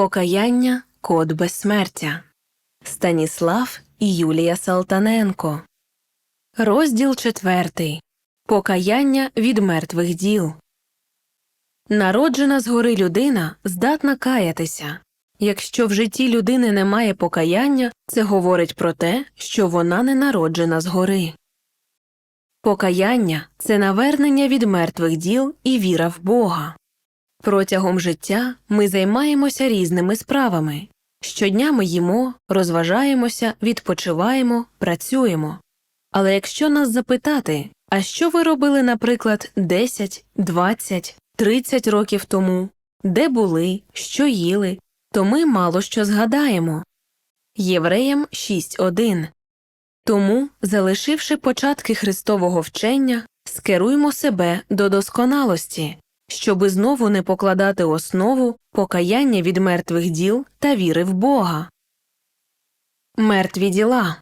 Покаяння Код безсмертя Станіслав і Юлія Салтаненко. Розділ четвертий. Покаяння від мертвих діл. Народжена згори людина здатна каятися. Якщо в житті людини немає покаяння, це говорить про те, що вона не народжена згори. Покаяння це навернення від мертвих діл і віра в Бога. Протягом життя ми займаємося різними справами. Щодня ми їмо, розважаємося, відпочиваємо, працюємо. Але якщо нас запитати, а що ви робили, наприклад, 10, 20, 30 років тому, де були, що їли, то ми мало що згадаємо. Євреям 6.1 Тому, залишивши початки Христового вчення, скеруймо себе до досконалості, щоби знову не покладати основу покаяння від мертвих діл та віри в Бога. Мертві діла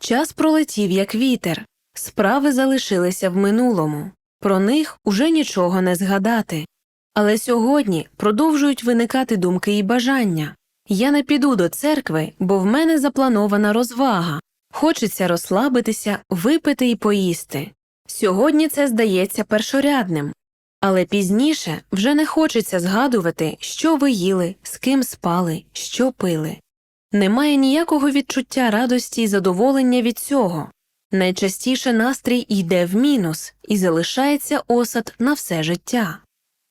Час пролетів, як вітер, справи залишилися в минулому, про них уже нічого не згадати. Але сьогодні продовжують виникати думки і бажання я не піду до церкви, бо в мене запланована розвага, хочеться розслабитися, випити і поїсти. Сьогодні це здається першорядним, але пізніше вже не хочеться згадувати, що ви їли, з ким спали, що пили. Немає ніякого відчуття радості і задоволення від цього. Найчастіше настрій йде в мінус і залишається осад на все життя.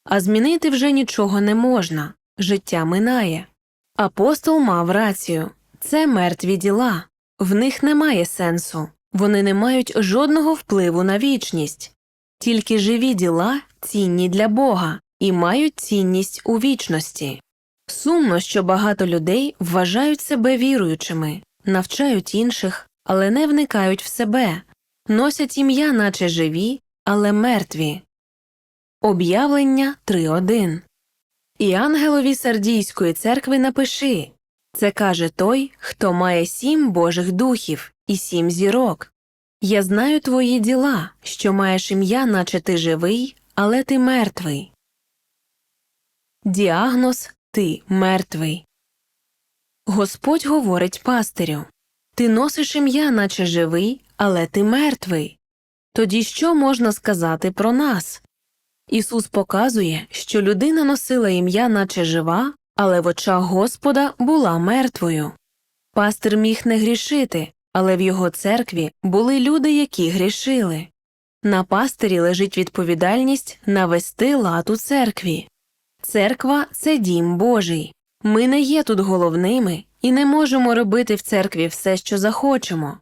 А змінити вже нічого не можна життя минає. Апостол мав рацію це мертві діла, в них немає сенсу, вони не мають жодного впливу на вічність. Тільки живі діла цінні для Бога і мають цінність у вічності. Сумно, що багато людей вважають себе віруючими, навчають інших, але не вникають в себе, носять ім'я, наче живі, але мертві. Об'явлення 3.1 І ангелові Сардійської церкви напиши це каже той, хто має сім Божих духів і сім зірок. Я знаю твої діла, що маєш ім'я, наче ти живий, але ти мертвий. Діагноз ти мертвий. Господь говорить пастирю Ти носиш ім'я, наче живий, але ти мертвий. Тоді що можна сказати про нас? Ісус показує, що людина носила ім'я, наче жива, але в очах Господа була мертвою. Пастир міг не грішити, але в його церкві були люди, які грішили. На пастирі лежить відповідальність навести лад у церкві. Церква це дім Божий. Ми не є тут головними і не можемо робити в церкві все, що захочемо.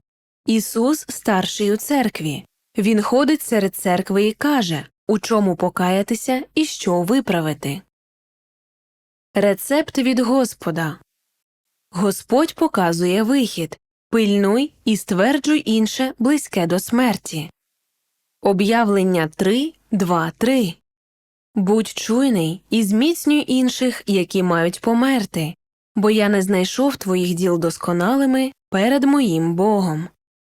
Ісус старший у церкві. Він ходить серед церкви і каже, у чому покаятися і що виправити. Рецепт від Господа Господь показує вихід Пильнуй і стверджуй інше близьке до смерті. Об'явлення 3, 2, 3 Будь чуйний і зміцнюй інших, які мають померти, бо я не знайшов твоїх діл досконалими перед моїм Богом.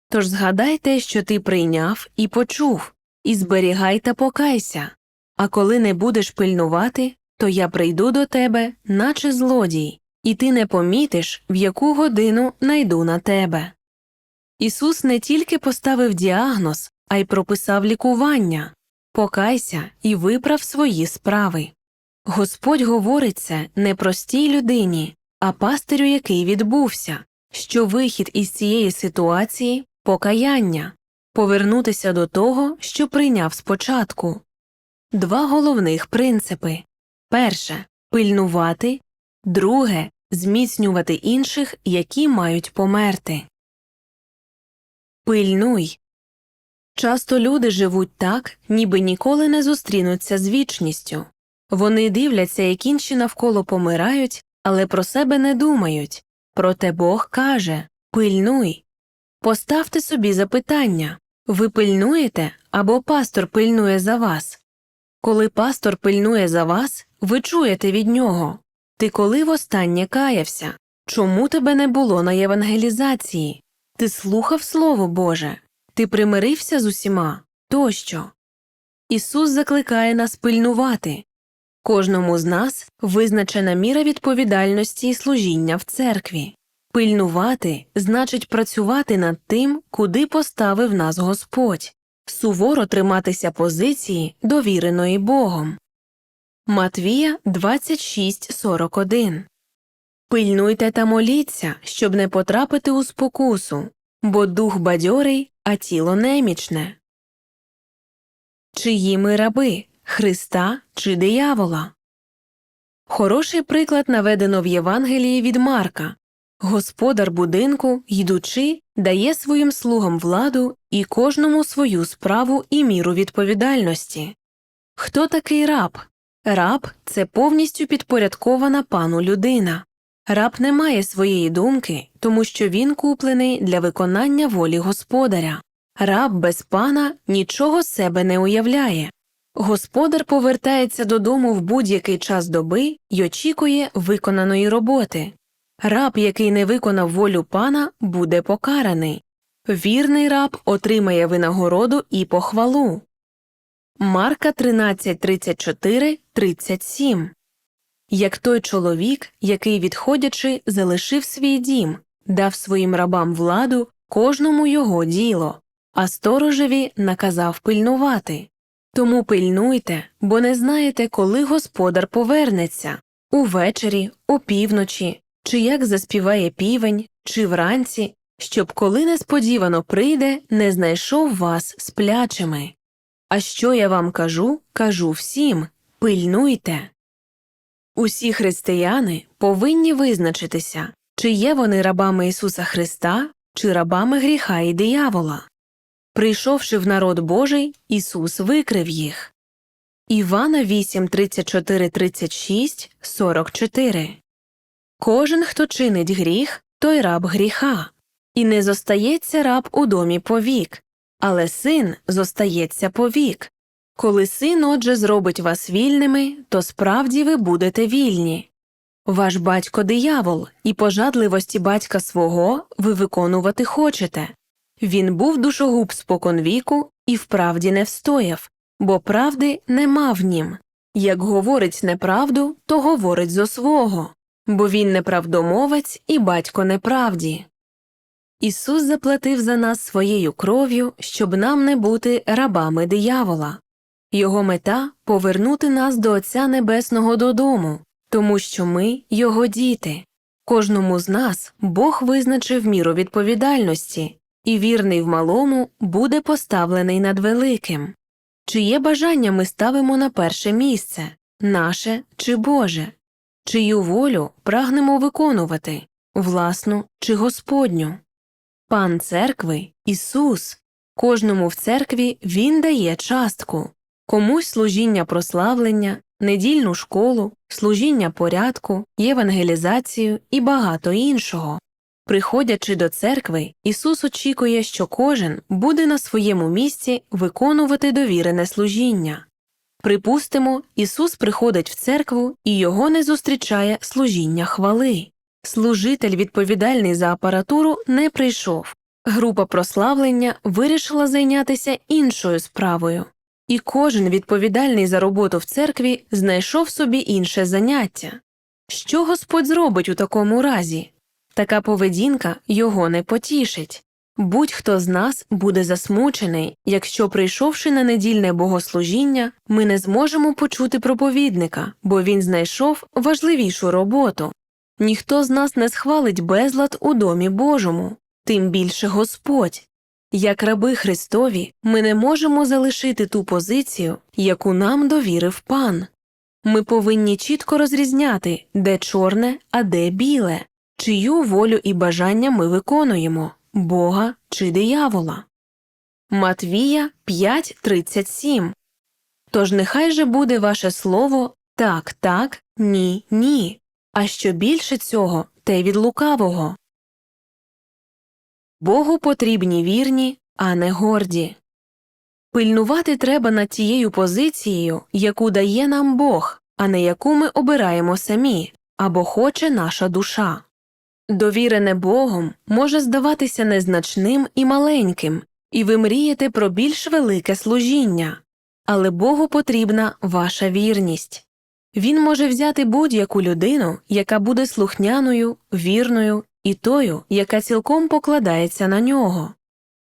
Тож згадай те, що ти прийняв і почув, і зберігай та покайся. А коли не будеш пильнувати, то я прийду до тебе, наче злодій, і ти не помітиш, в яку годину найду на тебе. Ісус не тільки поставив діагноз, а й прописав лікування покайся і виправ свої справи. Господь говорить це не простій людині, а пастирю, який відбувся, що вихід із цієї ситуації покаяння, повернутися до того, що прийняв спочатку. Два головних принципи перше пильнувати, друге зміцнювати інших, які мають померти. Пильнуй. Часто люди живуть так, ніби ніколи не зустрінуться з вічністю. Вони дивляться, як інші навколо помирають, але про себе не думають. Проте Бог каже пильнуй. Поставте собі запитання ви пильнуєте або пастор пильнує за вас. Коли пастор пильнує за вас, ви чуєте від нього Ти коли востаннє каявся? Чому тебе не було на євангелізації? Ти слухав Слово Боже? Ти примирився з усіма тощо. Ісус закликає нас пильнувати. Кожному з нас визначена міра відповідальності і служіння в церкві. Пильнувати значить працювати над тим, куди поставив нас Господь, суворо триматися позиції, довіреної Богом. Матвія 26.41 Пильнуйте та моліться, щоб не потрапити у спокусу, бо дух бадьорий, а тіло немічне. Чиї ми раби Христа чи диявола? Хороший приклад наведено в Євангелії від Марка. Господар будинку, йдучи, дає своїм слугам владу і кожному свою справу і міру відповідальності. Хто такий раб? Раб це повністю підпорядкована пану людина. Раб не має своєї думки, тому що він куплений для виконання волі господаря. Раб без пана нічого себе не уявляє. Господар повертається додому в будь-який час доби й очікує виконаної роботи. Раб, який не виконав волю пана, буде покараний. Вірний раб отримає винагороду і похвалу. Марка 13.34-37 Як той чоловік, який, відходячи, залишив свій дім, дав своїм рабам владу, кожному його діло, а сторожеві наказав пильнувати. Тому пильнуйте, бо не знаєте, коли господар повернеться увечері, опівночі, чи як заспіває півень, чи вранці, щоб коли несподівано прийде, не знайшов вас сплячими. А що я вам кажу, кажу всім пильнуйте. Усі християни повинні визначитися, чи є вони рабами Ісуса Христа, чи рабами гріха і диявола. Прийшовши в народ Божий, Ісус викрив їх. Івана 8, 34, 36, 44 Кожен, хто чинить гріх, той раб гріха, і не зостається раб у домі повік, але син зостається повік. Коли син, отже, зробить вас вільними, то справді ви будете вільні. Ваш батько диявол, і пожадливості батька свого ви виконувати хочете. Він був душогуб споконвіку і вправді не встояв, бо правди нема в нім. Як говорить неправду, то говорить зо свого, бо він неправдомовець і батько неправді. Ісус заплатив за нас своєю кров'ю, щоб нам не бути рабами диявола. Його мета повернути нас до Отця Небесного додому, тому що ми його діти. Кожному з нас Бог визначив міру відповідальності, і вірний в малому буде поставлений над великим. Чиє бажання ми ставимо на перше місце наше чи Боже, чию волю прагнемо виконувати, власну чи Господню. Пан церкви Ісус. Кожному в церкві Він дає частку комусь служіння прославлення, недільну школу, служіння порядку, євангелізацію і багато іншого. Приходячи до церкви, Ісус очікує, що кожен буде на своєму місці виконувати довірене служіння. Припустимо, Ісус приходить в церкву і його не зустрічає служіння хвали. Служитель, відповідальний за апаратуру, не прийшов. Група прославлення вирішила зайнятися іншою справою, і кожен відповідальний за роботу в церкві знайшов собі інше заняття. Що Господь зробить у такому разі? Така поведінка його не потішить. Будь-хто з нас буде засмучений, якщо, прийшовши на недільне богослужіння, ми не зможемо почути проповідника, бо він знайшов важливішу роботу. Ніхто з нас не схвалить безлад у домі Божому, тим більше Господь. Як раби Христові, ми не можемо залишити ту позицію, яку нам довірив пан. Ми повинні чітко розрізняти, де чорне, а де біле, чию волю і бажання ми виконуємо Бога чи диявола. Матвія 5.37 Тож нехай же буде ваше слово так, так, ні, ні, а що більше цього, те від лукавого. Богу потрібні вірні, а не горді. Пильнувати треба над тією позицією, яку дає нам Бог, а не яку ми обираємо самі або хоче наша душа. Довірене Богом може здаватися незначним і маленьким, і ви мрієте про більш велике служіння, але Богу потрібна ваша вірність. Він може взяти будь-яку людину, яка буде слухняною, вірною і тою, яка цілком покладається на нього.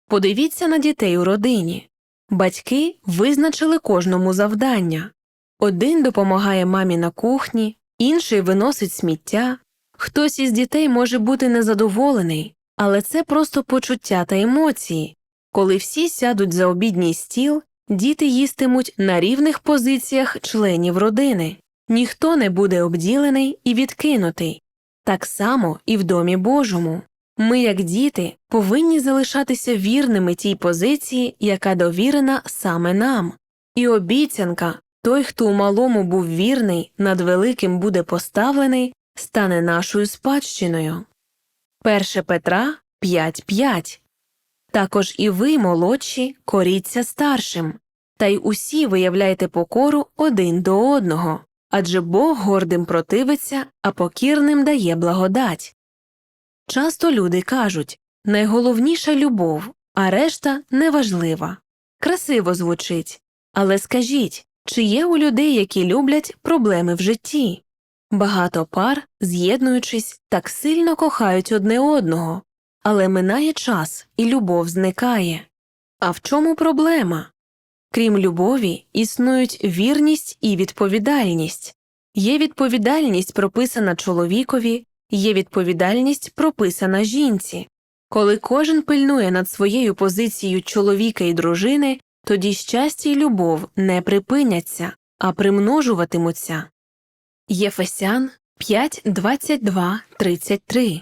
Подивіться на дітей у родині. Батьки визначили кожному завдання. Один допомагає мамі на кухні, інший виносить сміття. Хтось із дітей може бути незадоволений, але це просто почуття та емоції. Коли всі сядуть за обідній стіл, діти їстимуть на рівних позиціях членів родини. Ніхто не буде обділений і відкинутий. Так само і в Домі Божому. Ми, як діти, повинні залишатися вірними тій позиції, яка довірена саме нам. І обіцянка той, хто у малому був вірний, над великим буде поставлений, стане нашою спадщиною. 1 Петра 5.5 Також і ви, молодші, коріться старшим, та й усі виявляйте покору один до одного, адже Бог гордим противиться, а покірним дає благодать. Часто люди кажуть найголовніша любов, а решта неважлива. Красиво звучить. Але скажіть, чи є у людей, які люблять проблеми в житті? Багато пар, з'єднуючись, так сильно кохають одне одного, але минає час і любов зникає. А в чому проблема? Крім любові, існують вірність і відповідальність. Є відповідальність, прописана чоловікові, є відповідальність, прописана жінці. Коли кожен пильнує над своєю позицією чоловіка і дружини, тоді щастя й любов не припиняться, а примножуватимуться. Єфесян 5, 22, 33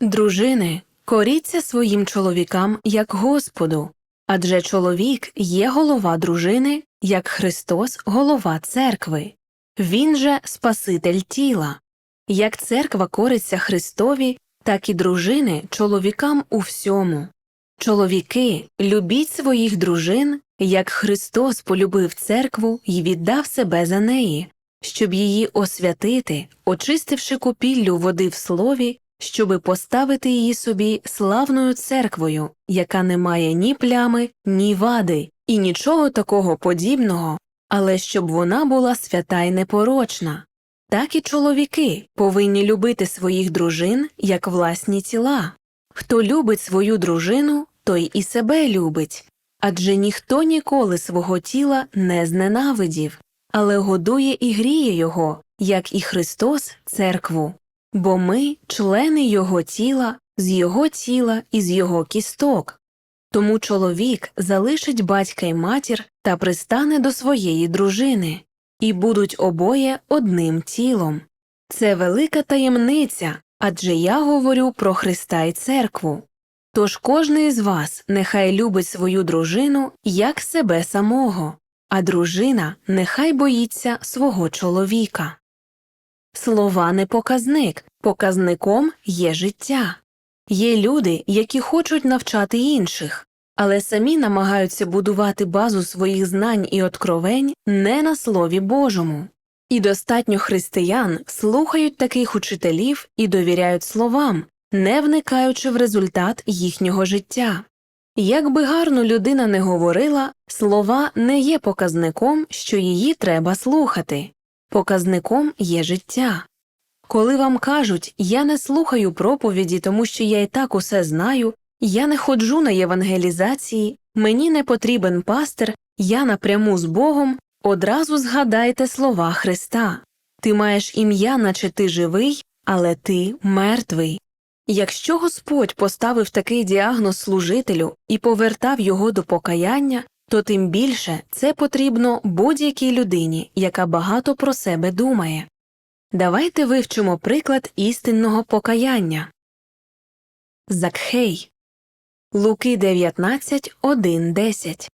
Дружини, коріться своїм чоловікам як Господу, адже чоловік є голова дружини, як Христос голова церкви. Він же Спаситель тіла. Як церква кориться Христові, так і дружини чоловікам у всьому. Чоловіки, любіть своїх дружин, як Христос полюбив церкву і віддав себе за неї, щоб її освятити, очистивши купіллю води в слові, щоби поставити її собі славною церквою, яка не має ні плями, ні вади, і нічого такого подібного, але щоб вона була свята й непорочна. Так і чоловіки повинні любити своїх дружин як власні тіла. Хто любить свою дружину, той і себе любить, адже ніхто ніколи свого тіла не зненавидів, але годує і гріє його, як і Христос церкву. Бо ми члени Його тіла, з Його тіла і з Його кісток. Тому чоловік залишить батька й матір та пристане до своєї дружини, і будуть обоє одним тілом. Це велика таємниця, адже я говорю про Христа й церкву. Тож кожний з вас нехай любить свою дружину як себе самого, а дружина нехай боїться свого чоловіка. Слова не показник, показником є життя. Є люди, які хочуть навчати інших, але самі намагаються будувати базу своїх знань і откровень не на Слові Божому. І достатньо християн слухають таких учителів і довіряють словам, не вникаючи в результат їхнього життя. Як би гарно людина не говорила, слова не є показником, що її треба слухати, показником є життя. Коли вам кажуть я не слухаю проповіді, тому що я і так усе знаю, я не ходжу на євангелізації, мені не потрібен пастир, я напряму з Богом, одразу згадайте слова Христа Ти маєш ім'я, наче ти живий, але ти мертвий. Якщо Господь поставив такий діагноз служителю і повертав його до покаяння, то тим більше це потрібно будь-якій людині, яка багато про себе думає. Давайте вивчимо приклад істинного покаяння. Закхей Луки 19, 1, 10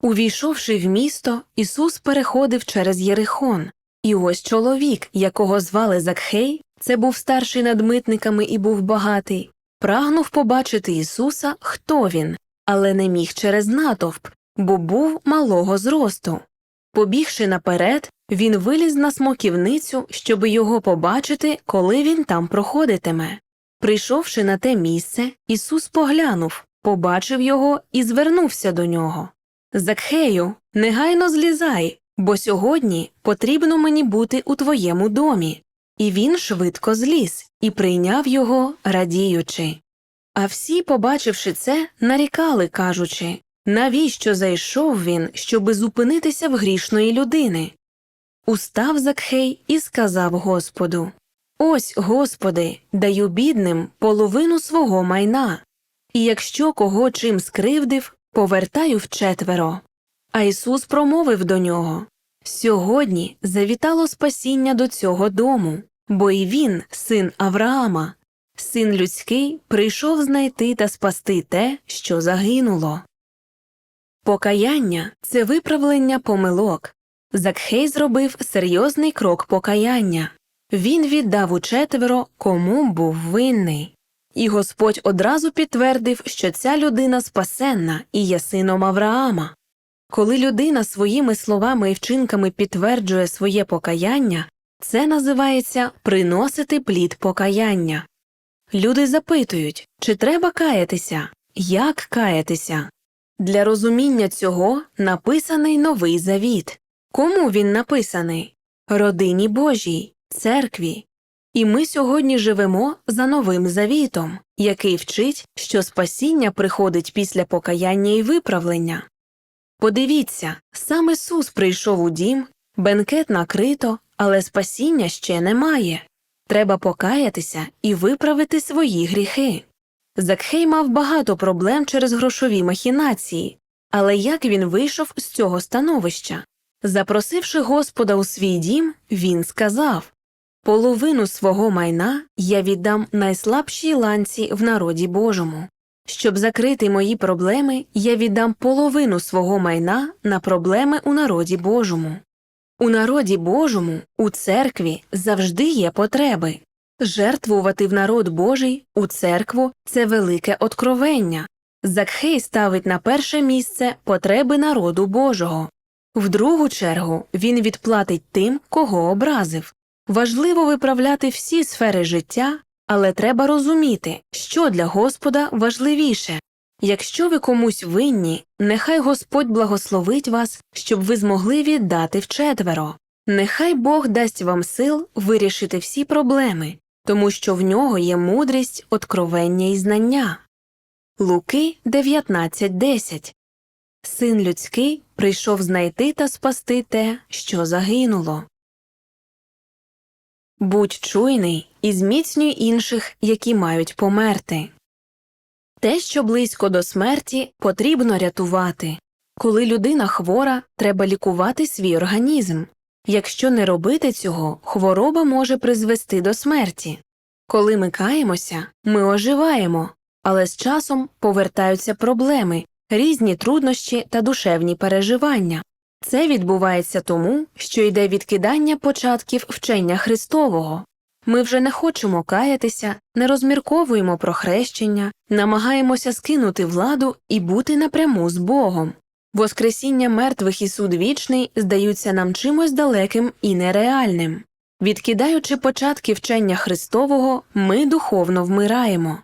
Увійшовши в місто, Ісус переходив через Єрихон, і ось чоловік, якого звали Закхей, це був старший над митниками і був багатий, прагнув побачити Ісуса, хто він, але не міг через натовп, бо був малого зросту. Побігши наперед, він виліз на смоківницю, щоби його побачити, коли він там проходитиме. Прийшовши на те місце, Ісус поглянув, побачив його і звернувся до нього. Закхею, негайно злізай, бо сьогодні потрібно мені бути у твоєму домі. І він швидко зліз і прийняв його, радіючи. А всі, побачивши це, нарікали, кажучи навіщо зайшов він, щоби зупинитися в грішної людини? Устав Закхей і сказав Господу Ось, Господи, даю бідним половину свого майна, і якщо кого чим скривдив, повертаю вчетверо. А Ісус промовив до нього Сьогодні завітало спасіння до цього дому, бо і він, син Авраама, син людський, прийшов знайти та спасти те, що загинуло. Покаяння це виправлення помилок. Закхей зробив серйозний крок покаяння. Він віддав учетверо, кому був винний. І Господь одразу підтвердив, що ця людина спасенна і є сином Авраама. Коли людина своїми словами і вчинками підтверджує своє покаяння, це називається приносити плід покаяння. Люди запитують, чи треба каятися, як каятися. Для розуміння цього написаний новий завіт. Кому він написаний? Родині Божій, церкві. І ми сьогодні живемо за новим завітом, який вчить, що спасіння приходить після покаяння і виправлення. Подивіться, сам Ісус прийшов у дім, бенкет накрито, але спасіння ще немає. Треба покаятися і виправити свої гріхи. Закхей мав багато проблем через грошові махінації, але як він вийшов з цього становища? Запросивши Господа у свій дім, він сказав Половину свого майна я віддам найслабшій ланці в народі Божому. Щоб закрити мої проблеми, я віддам половину свого майна на проблеми у народі Божому. У народі Божому, у церкві завжди є потреби. Жертвувати в народ Божий, у церкву це велике откровення. Закхей ставить на перше місце потреби народу Божого. В другу чергу він відплатить тим, кого образив. Важливо виправляти всі сфери життя, але треба розуміти, що для Господа важливіше. Якщо ви комусь винні, нехай Господь благословить вас, щоб ви змогли віддати вчетверо. Нехай Бог дасть вам сил вирішити всі проблеми, тому що в нього є мудрість, откровення і знання. Луки 19.10 Син людський прийшов знайти та спасти те, що загинуло. Будь чуйний і зміцнюй інших, які мають померти. Те, що близько до смерті, потрібно рятувати. Коли людина хвора, треба лікувати свій організм. Якщо не робити цього, хвороба може призвести до смерті. Коли ми каємося, ми оживаємо, але з часом повертаються проблеми, різні труднощі та душевні переживання. Це відбувається тому, що йде відкидання початків вчення Христового. Ми вже не хочемо каятися, не розмірковуємо про хрещення, намагаємося скинути владу і бути напряму з Богом. Воскресіння мертвих і суд вічний здаються нам чимось далеким і нереальним. Відкидаючи початки вчення Христового, ми духовно вмираємо.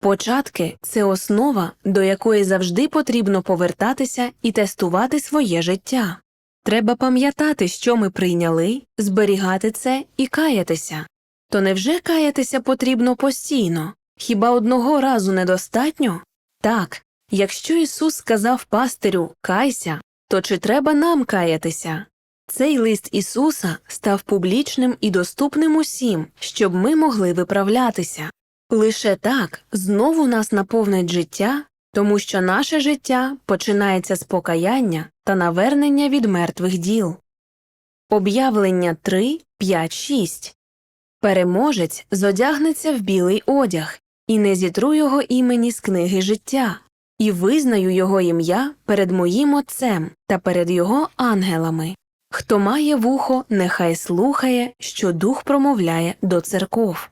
Початки це основа, до якої завжди потрібно повертатися і тестувати своє життя. Треба пам'ятати, що ми прийняли, зберігати це і каятися. То невже каятися потрібно постійно? Хіба одного разу недостатньо? Так, якщо Ісус сказав пастирю кайся, то чи треба нам каятися? Цей лист Ісуса став публічним і доступним усім, щоб ми могли виправлятися. Лише так знову нас наповнить життя, тому що наше життя починається з покаяння та навернення від мертвих діл. Об'явлення 3, 5, 6 Переможець зодягнеться в білий одяг, і не зітру його імені з книги життя, і визнаю його ім'я перед моїм Отцем та перед його ангелами. Хто має вухо, нехай слухає, що дух промовляє до церков.